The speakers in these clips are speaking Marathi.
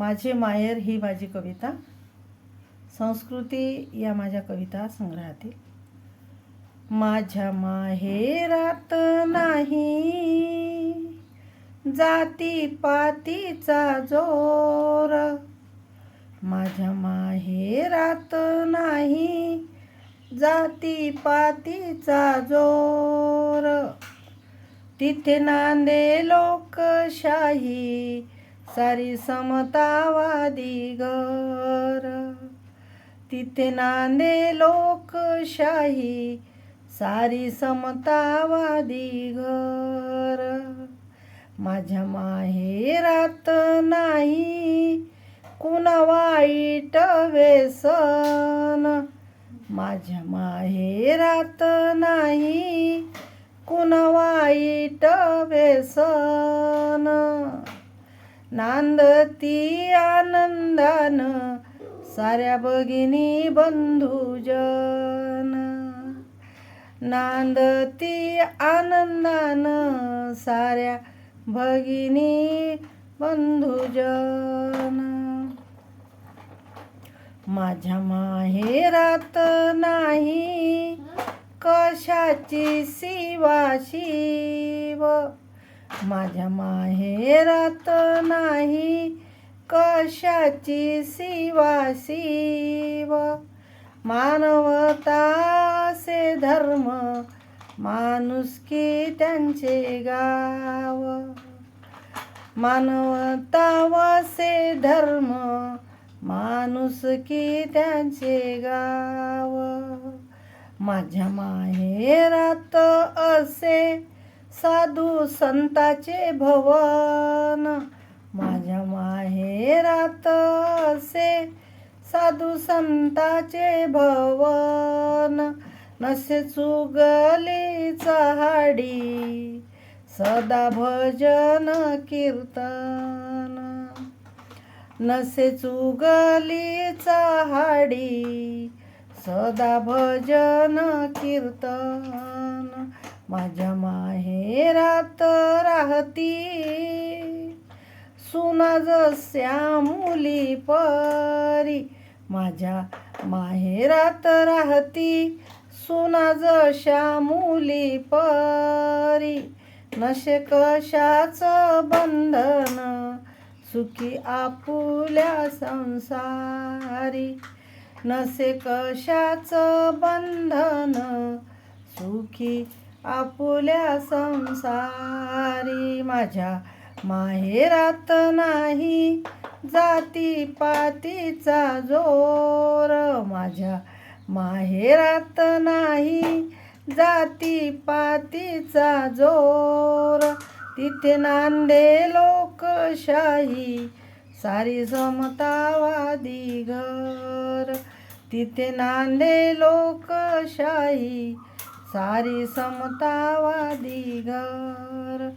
माझे मायर ही माझी कविता. संस्कृती या माझ्या कविता संग्रहातील. माझ्या माहेरात नाही. जाती पातीचा जोर. माझ्या माहेरात नाही. जाती पातीचा जोर. तिथे नांदे लोकशाही. सारी समतावादी घर तिथे नांदे लोकशाही सारी समतावादी घर माझ्या माहेरात नाही कुणा वाईट व्यसन. माझ्या माहेरात नाही कुणा वाईट व्यसन. नांदती आनंदान साऱ्या भगिनी बंधुजन. नांदती आनंदान साऱ्या भगिनी बंधुजन. माझ्या माहेरात नाही कशाची शिवा शिव. माझ्या माहेरात नाही कशाची शिवा शिव मानवता से धर्म माणुसकी त्यांचे गाव. मानवतावासे धर्म धर्म माणुसकी त्यांचे गाव. माझ्या माहेरात असे साधू संताचे भवन. माझ्या माहेरात असे साधू संताचे भवन. नसे चुगली चहाडी सदा भजन कीर्तन. नसे चुगली चहाडी सदा भजन कीर्तन. माझ्या माहेरात राहती. सुना जस्या मुली परी. माझ्या माहेरात राहती. सुना जशा मुली परी. नशे कशाच बंधन? सुखी आपुल्या संसारी. नसे कशाच बंधन? सुखी आपुल्या संसारी माझ्या माहेरात नाही. जाती पातीचा जोर माझ्या माहेरात नाही. जाती पातीचा जोर तिथे नांदे लोकशाही सारी समतावादी घर. तिथे नांदे लोकशाही सारी समतावादी घर.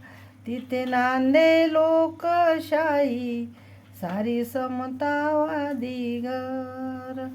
तिथे नांदे लोकशाही सारी समतावादी घर.